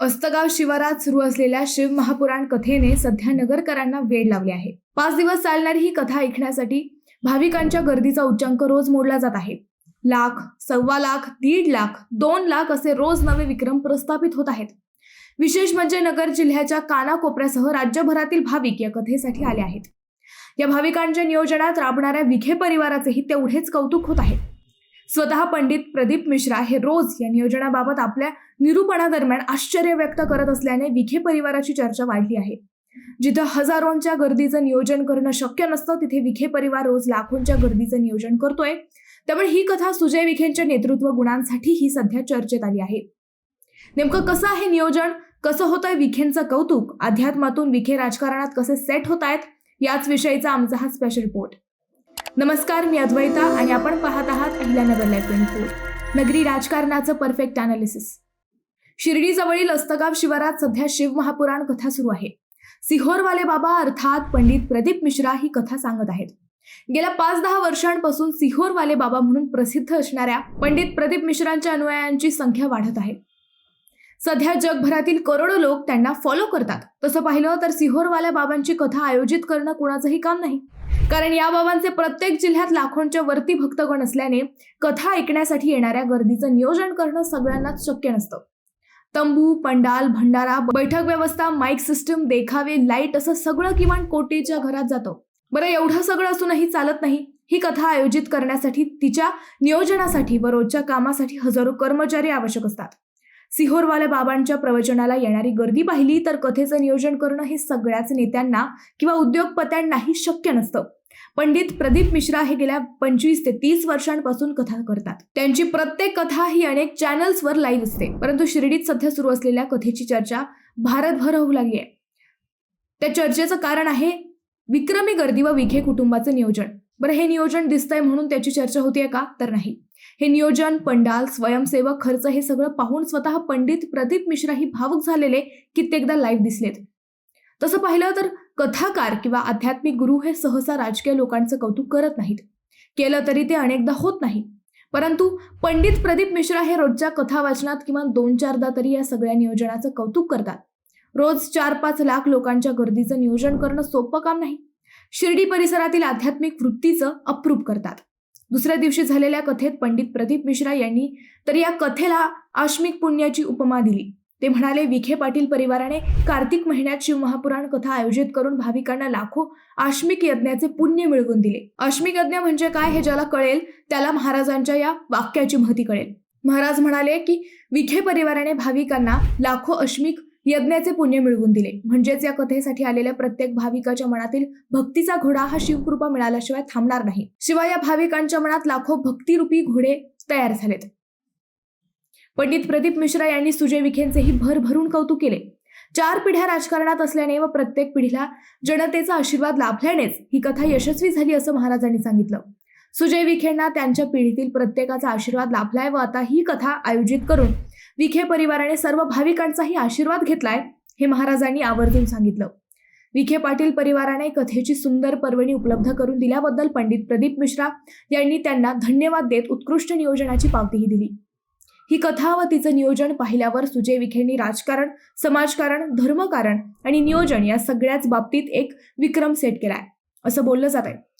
अस्तगाव शिवारात सुरू असलेल्या शिव महापुराण कथेने सध्या नगरकरांना वेळ लावले आहे. पाच दिवस चालणारी ही कथा ऐकण्यासाठी भाविकांच्या गर्दीचा उच्चांक रोज मोडला जात आहे. लाख सव्वा लाख दीड लाख दोन लाख असे रोज नवे विक्रम प्रस्थापित होत आहेत. विशेष म्हणजे नगर जिल्ह्याच्या कानाकोपऱ्यासह राज्यभरातील भाविक या कथेसाठी आले आहेत. या भाविकांच्या नियोजनात राबणाऱ्या विखे परिवाराचेही तेवढेच कौतुक होत आहे. स्वतः पंडित प्रदीप मिश्रा हे रोज या नियोजनाबाबत आपल्या निरूपणादरम्यान आश्चर्य व्यक्त करत असल्याने विखे परिवाराची चर्चा वाढली आहे. जिथं हजारोंच्या गर्दीचं नियोजन करणं शक्य नसतं तिथे विखे परिवार रोज लाखोंच्या गर्दीचं नियोजन करतोय. त्यामुळे ही कथा सुजय विखेंच्या नेतृत्व गुणांसाठी ही सध्या चर्चेत आली आहे. नेमकं कसं आहे नियोजन? कसं होतंय विखेंचं कौतुक? अध्यात्मातून विखे राजकारणात कसे सेट होत आहेत? याच विषयीचा आमचा हा स्पेशल रिपोर्ट नमस्कार मी अद्वैता आणि आपण पाहत आहात अहिल्यानगर लाईफ ट्वेंटी फोर नगरी राजकारणाचं परफेक्ट अनालिसिस शिर्डीजवळील अस्तगाव शिवारात सध्या शिव महापुराण कथा सुरू आहे. सिहोरवाले बाबा अर्थात पंडित प्रदीप मिश्रा ही कथा सांगत आहेत. गेल्या पाच दहा वर्षांपासून सिहोरवाले बाबा म्हणून प्रसिद्ध असणाऱ्या पंडित प्रदीप मिश्रांच्या अनुयायांची संख्या वाढत आहे. सध्या जगभरातील करोडो लोक त्यांना फॉलो करतात. तसं पाहिलं तर सिहोरवाल्या बाबांची कथा आयोजित करणं कुणाचंही काम नाही. कारण या बाबांचे प्रत्येक जिल्ह्यात लाखोंच्या वरती भक्तगण असल्याने कथा ऐकण्यासाठी येणाऱ्या गर्दीचं नियोजन करणं सगळ्यांनाच शक्य नसतं. तंबू पंडाल भंडारा बैठक व्यवस्था माईक सिस्टम देखावे लाइट असं सगळं किमान कोटीच्या घरात जातं. बरं एवढं सगळं असूनही चालत नाही. ही कथा आयोजित करण्यासाठी तिच्या नियोजनासाठी व रोजच्या कामासाठी हजारो कर्मचारी आवश्यक असतात. सिहोरवाल्या बाबांच्या प्रवचनाला येणारी गर्दी पाहिली तर कथेचं नियोजन करणं हे सगळ्याच नेत्यांना किंवा उद्योगपत्यांनाही शक्य नसतं. पंडित प्रदीप मिश्रा हे गेल्या पंचवीस ते तीस वर्षांपासून कथा करतात. त्यांची प्रत्येक कथा ही अनेक चॅनल्सवर लाईव्ह असते. परंतु शिर्डीत सध्या सुरू असलेल्या कथेची चर्चा भारतभर होऊ लागली आहे. त्या चर्चेचं कारण आहे विक्रमी गर्दी व विखे कुटुंबाचं नियोजन. बरं हे नियोजन दिसतंय म्हणून त्याची चर्चा होतीये का? तर नाही. हे नियोजन पंडाल स्वयंसेवक खर्च हे सगळं पाहून स्वतः पंडित प्रदीप मिश्रा ही भावुक झालेले कित्येकदा लाईव्ह दिसलेत. तसं पाहिलं तर कथाकार किंवा आध्यात्मिक गुरु हे सहसा राजकीय लोकांचं कौतुक करत नाहीत. केलं तरी ते अनेकदा होत नाही. परंतु पंडित प्रदीप मिश्रा हे रोजच्या कथा वाचनात किमान दोन चारदा तरी या सगळ्या नियोजनाचं कौतुक करतात. रोज चार पाच लाख लोकांच्या गर्दीचं नियोजन करणं सोपं काम नाही. शिर्डी परिसरातील आध्यात्मिक वृत्तीचं अप्रूप करतात. दुसऱ्या दिवशी झालेल्या कथेत पंडित प्रदीप मिश्रा यांनी तर या कथेला आश्मिक पुण्याची उपमा दिली. ते म्हणाले विखे पाटील परिवाराने कार्तिक महिन्यात शिवमहापुराण कथा आयोजित करून भाविकांना लाखो आश्मिक यज्ञाचे पुण्य मिळवून दिले. आश्मिक यज्ञ म्हणजे काय हे ज्याला कळेल त्याला महाराजांच्या या वाक्याची महती कळेल. महाराज म्हणाले की विखे परिवाराने भाविकांना लाखो अश्मिक यज्ञाचे पुण्य मिळवून दिले. म्हणजेच या कथेसाठी आलेल्या प्रत्येक भाविकाच्या मनातील भक्तीचा घोडा हा शिवकृपा मिळाल्याशिवाय थांबणार नाही. शिवाय या भाविकांच्या मनात लाखो भक्तिरूपी घोडे तयार झालेत. पंडित प्रदीप मिश्रा यांनी सुजय विखेंचेही भरभरून कौतुक केले. चार पिढ्या राजकारणात असल्याने व प्रत्येक पिढीला जनतेचा आशीर्वाद लाभल्यानेच ही कथा यशस्वी झाली असं महाराजांनी सांगितलं. सुजय विखेंना त्यांच्या पिढीतील प्रत्येकाचा आशीर्वाद लाभलाय व आता ही कथा आयोजित करून विखे परिवाराने सर्व भाविकांचाही आशीर्वाद घेतलाय हे महाराजांनी आवर्जून सांगितलं. विखे पाटील परिवाराने कथेची सुंदर पर्वणी उपलब्ध करून दिल्याबद्दल पंडित प्रदीप मिश्रा यांनी त्यांना धन्यवाद देत उत्कृष्ट नियोजनाची पावतीही दिली. ही कथा व तिचं नियोजन पाहिल्यावर सुजय विखेंनी राजकारण समाजकारण धर्मकारण आणि नियोजन या सगळ्याच बाबतीत एक विक्रम सेट केलाय असं बोललं जात आहे